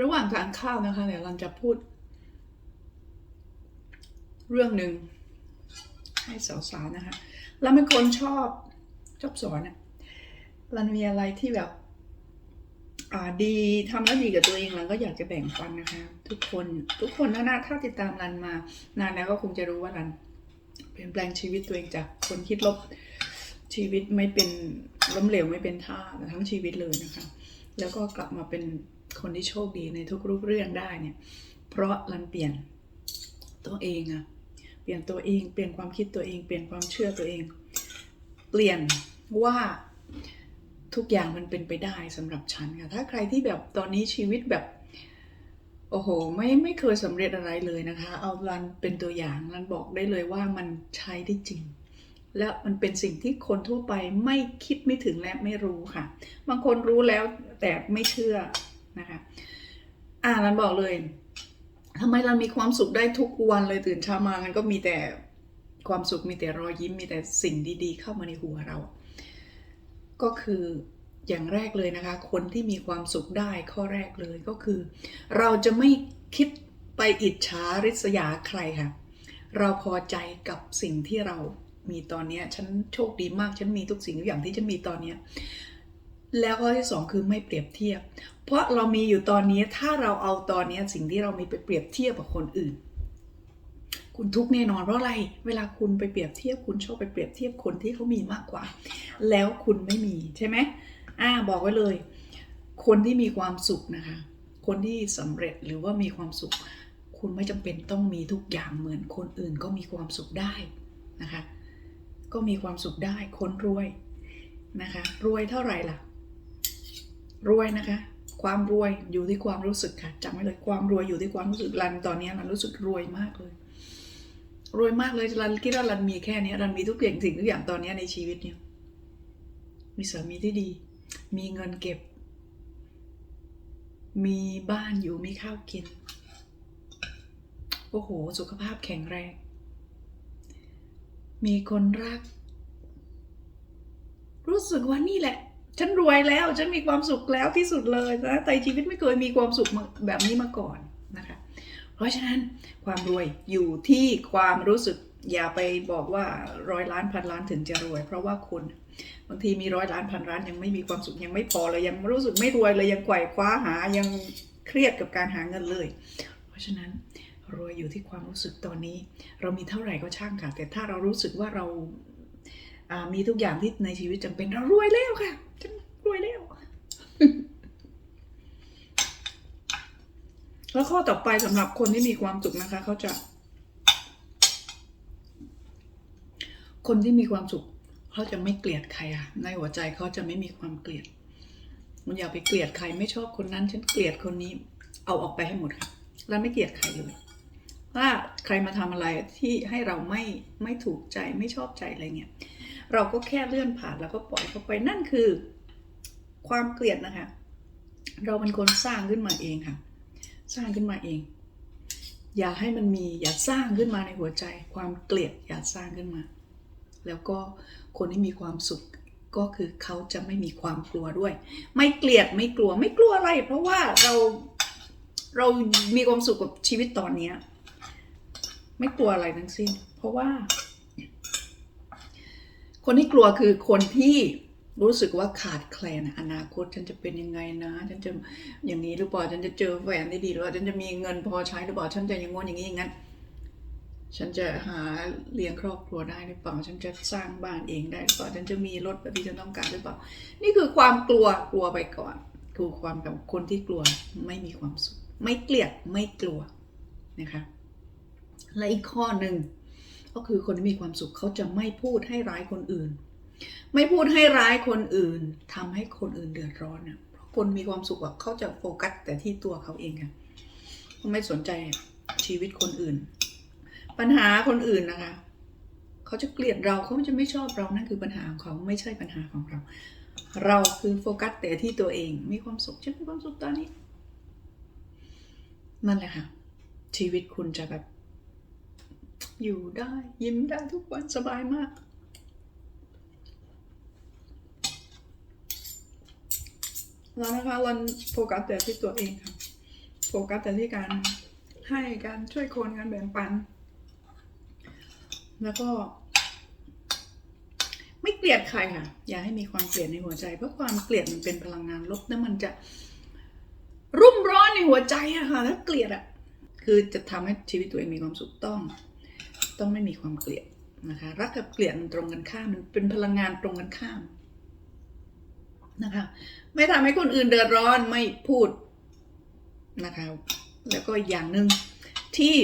ระหว่างทานข้าวนะคะเดี๋ยวรันจะพูด เรื่องหนึ่งให้สาวๆนะคะรันเป็นคนชอบชอบสอนอะรันมีอะไรที่แบบดีทำแล้วดีกับตัวเองรันก็อยากจะแบ่งปันนะคะ ทุกคนทุกคนนะนะถ้าติดตามรันมานานแล้วก็คงจะรู้ว่ารันเปลี่ยนแปลงชีวิตตัวเองจากคนคิดลบชีวิตไม่เป็นล้มเหลวไม่เป็นท่าทั้งชีวิตเลยนะคะ แล้วก็กลับมาเป็น คนที่โชคดีในทุกรูปเรื่องได้เนี่ย เพราะรันเปลี่ยนตัวเองอะเปลี่ยนตัวเองเปลี่ยนความคิดตัวเองเปลี่ยนความเชื่อตัวเอง เปลี่ยนว่าทุกอย่างมันเป็นไปได้สำหรับฉันค่ะถ้าใครที่แบบตอนนี้ชีวิตแบบโอ้โหไม่ไม่เคยสำเร็จอะไรเลยนะคะ เอารันเป็นตัวอย่างรันบอกได้เลยว่ามันใช้ได้จริง และมันเป็นสิ่งที่คนทั่วไปไม่คิดไม่ถึงและไม่รู้ค่ะ บางคนรู้แล้วแต่ไม่เชื่อ นะคะอ่ารันบอกเลยทำไมเรามีความสุขได้ทุกวันเลยตื่นเช้ามามันก็มีแต่ความสุขมีแต่รอยยิ้มมีแต่สิ่งดีๆ เข้ามาในหัวเรา ก็คืออย่างแรกเลยนะคะ คนที่มีความสุขได้ข้อแรกเลยก็คือ เราจะไม่คิดไปอิจฉาริษยาใครค่ะ เราพอใจกับสิ่งที่เรามีตอนนี้ฉันโชคดีมาก ฉันมีทุกสิ่งทุกอย่างที่ฉันมีตอนนี้ แล้วข้อที่สองคือไม่เปรียบเทียบ เพราะเรามีอยู่ตอนนี้ถ้าเราเอาตอนนี้สิ่งที่เรามีไปเปรียบเทียบกับคนอื่น คุณทุกข์แน่นอนเพราะอะไร เวลาคุณไปเปรียบเทียบ คุณชอบไปเปรียบเทียบคนที่เขามีมากกว่า แล้วคุณไม่มีใช่ไหมอ่าบอกไว้เลย คนที่มีความสุขนะคะ คนที่สำเร็จหรือว่ามีความสุข คุณไม่จำเป็นต้องมีทุกอย่างเหมือนคนอื่นก็มีความสุขได้นะคะ ก็มีความสุขได้คนรวยนะคะ รวยเท่าไหร่ล่ะ รวยนะคะ ความรวยอยู่ที่ความรู้สึกค่ะจำไว้เลยความรวยอยู่ที่ความรู้สึกรันตอนนี้รันรู้สึกรวยมากเลย รวยมากเลยรันคิดว่ารันมีแค่นี้รันมีทุกอย่างสิ่งทุกอย่างตอนนี้ในชีวิตเนี่ยมีสามีที่ดี มีเงินเก็บ มีบ้านอยู่มีข้าวกินโอ้โห สุขภาพแข็งแรง มีคนรัก รู้สึกว่านี่แหละ ฉันรวยแล้ว ฉันมีความสุขแล้วที่สุดเลยนะแต่ชีวิตไม่เคยมีความสุขแบบนี้มาก่อนนะคะ เพราะฉะนั้นความรวยอยู่ที่ความรู้สึกอย่าไปบอกว่าร้อยล้านพันล้านถึงจะรวย เพราะว่าคุณบางทีมีร้อยล้านพันล้านยังไม่มีความสุขยังไม่พอเลยยังรู้สึกไม่รวยเลยยังไกว่คว้าหายังเครียดกับการหาเงินเลย เพราะฉะนั้นรวยอยู่ที่ความรู้สึกตอนนี้ เรามีเท่าไหร่ก็ช่างค่ะแต่ถ้าเรารู้สึกว่าเรา มีทุกอย่างที่ในชีวิตจำเป็นเรารวยแล้วค่ะฉันรวยแล้ว แล้วข้อต่อไปสำหรับคนที่มีความสุขนะคะ เขาจะ คนที่มีความสุขเขาจะไม่เกลียดใครอะในหัวใจเขาจะไม่มีความเกลียดมันอย่าไปเกลียดใครไม่ชอบคนนั้นฉันเกลียดคนนี้ เอาออกไปให้หมดค่ะแล้วไม่เกลียดใครเลยถ้าใครมาทำอะไรที่ให้เราไม่ไม่ถูกใจไม่ชอบใจอะไรเงี้ย เราก็แค่เลื่อนผ่านแล้วก็ปล่อยเขาไปนั่นคือ ความเกลียดนะคะ เราเป็นคนสร้างขึ้นมาเองค่ะ สร้างขึ้นมาเอง อย่าให้มันมีอย่าสร้างขึ้นมาในหัวใจ ความเกลียดอย่าสร้างขึ้นมา แล้วก็คนที่มีความสุขก็คือเขาจะไม่มีความกลัวด้วย ไม่เกลียดไม่กลัวไม่กลัวอะไร เพราะว่าเราเรามีความสุขกับชีวิตตอนเนี้ย ไม่กลัวอะไรทั้งสิ้น เพราะว่า คนที่กลัวคือคนที่รู้สึกว่าขาดแคลนอนาคตฉันจะเป็นยังไงนะ ฉันจะอย่างนี้หรือเปล่าฉันจะเจอแฟนได้ดีหรือเปล่าฉันจะมีเงินพอใช้หรือเปล่าฉันจะอย่างงนอย่างนี้อย่างนั้นฉันจะหาเลี้ยงครอบครัวได้หรือเปล่า ฉันจะสร้างบ้านเองได้หรือเปล่า ฉันจะมีรถแบบที่ฉันต้องการหรือเปล่า นี่คือความกลัวกลัวไปก่อน คือความกับคนที่กลัวไม่มีความสุข ไม่เกลียดไม่กลัวนะคะ และอีกข้อหนึ่ง ก็คือคนที่มีความสุขเขาจะไม่พูดให้ร้ายคนอื่น ไม่พูดให้ร้ายคนอื่นทำให้คนอื่นเดือดร้อนนะเพราะคนมีความสุขอะเขาจะโฟกัสแต่ที่ตัวเขาเองค่ะเขาไม่สนใจชีวิตคนอื่น ปัญหาคนอื่นนะคะเขาจะเกลียดเราเขาจะไม่ชอบเรานั่นคือปัญหาของเขาไม่ใช่ปัญหาของเรา เราคือโฟกัสแต่ที่ตัวเอง มีความสุขฉันมีความสุขตอนนี้นั่นแหละค่ะชีวิตคุณจะแบบ อยู่ได้ยิ้มได้ทุกวันสบายมาก แล้วนะคะรันโฟกัสแต่ที่ตัวเองค่ะ โฟกัสแต่ที่การให้การช่วยคนการแบ่งปัน แล้วก็ ไม่เกลียดใครค่ะ อย่าให้มีความเกลียดในหัวใจ เพราะความเกลียดมันเป็นพลังงานลบแล้วมันจะ รุ่มร้อนในหัวใจอะค่ะถ้าเกลียดอะคือจะทำให้ชีวิตตัวเองมีความสุขต้อง ต้องไม่มีความเกลียดนะคะ รักกับเกลียดมันตรงกันข้ามมันเป็นพลังงานตรงกันข้ามนะคะ ไม่ทำให้คนอื่นเดือดร้อนไม่พูดนะคะ แล้วก็อีกอย่างหนึ่งที่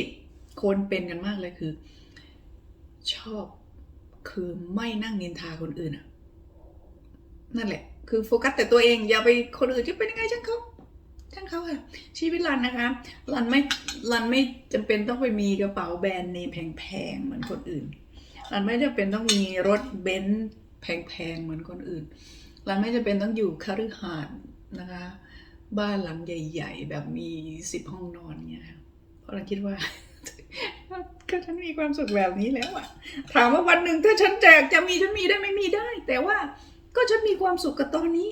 คนเป็นกันมากเลยคือ ชอบคือไม่นั่งนินทาคนอื่นอะนั่นแหละ คือโฟกัสแต่ตัวเองอย่าไปคนอื่นจะเป็นยังไงช่างเขา ช่างเขาค่ะชีวิตรันนะคะรันไม่รันไม่จำเป็นต้องไปมีกระเป๋าแบรนด์เนมแพงๆเหมือนคนอื่นรันไม่จำเป็นต้องมีรถเบนซ์แพงๆเหมือนคนอื่นรันไม่จำเป็นต้องอยู่คฤหาสน์นะคะ บ้านหลังใหญ่ ๆ แบบมีสิบห้องนอนเนี่ยค่ะเพราะรันคิดว่าก็ฉันมีความสุขแบบนี้แล้วอะถามว่าวันหนึ่งถ้าฉันแจกจะมีฉันมีได้ไม่มีได้ แต่ว่าก็ฉันมีความสุขกับตอนนี้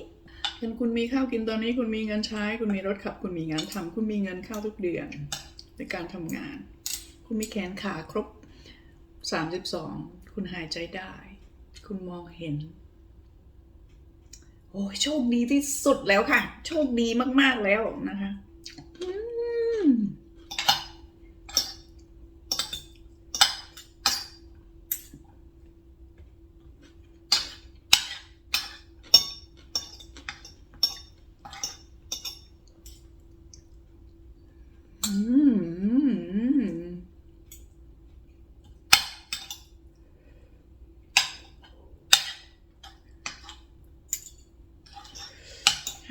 เห็นคุณมีข้าวกินตอนนี้คุณมีเงินใช้ คุณมีรถขับ คุณมีงานทำคุณมีเงินเข้าทุกเดือนในการทำงาน คุณมีแขนขาครบสามสิบสองคุณหายใจได้ คุณมองเห็น โอ้ยโชคดีที่สุดแล้วค่ะ โชคดีมากๆแล้วนะคะ อืม อืม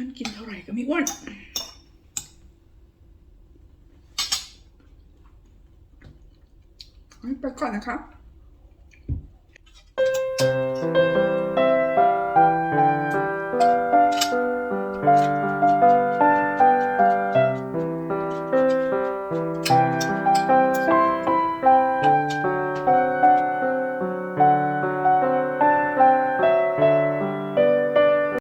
ฉันกินเท่า ไหร่ก็ไม่อ้วนไปก่อนนะครับ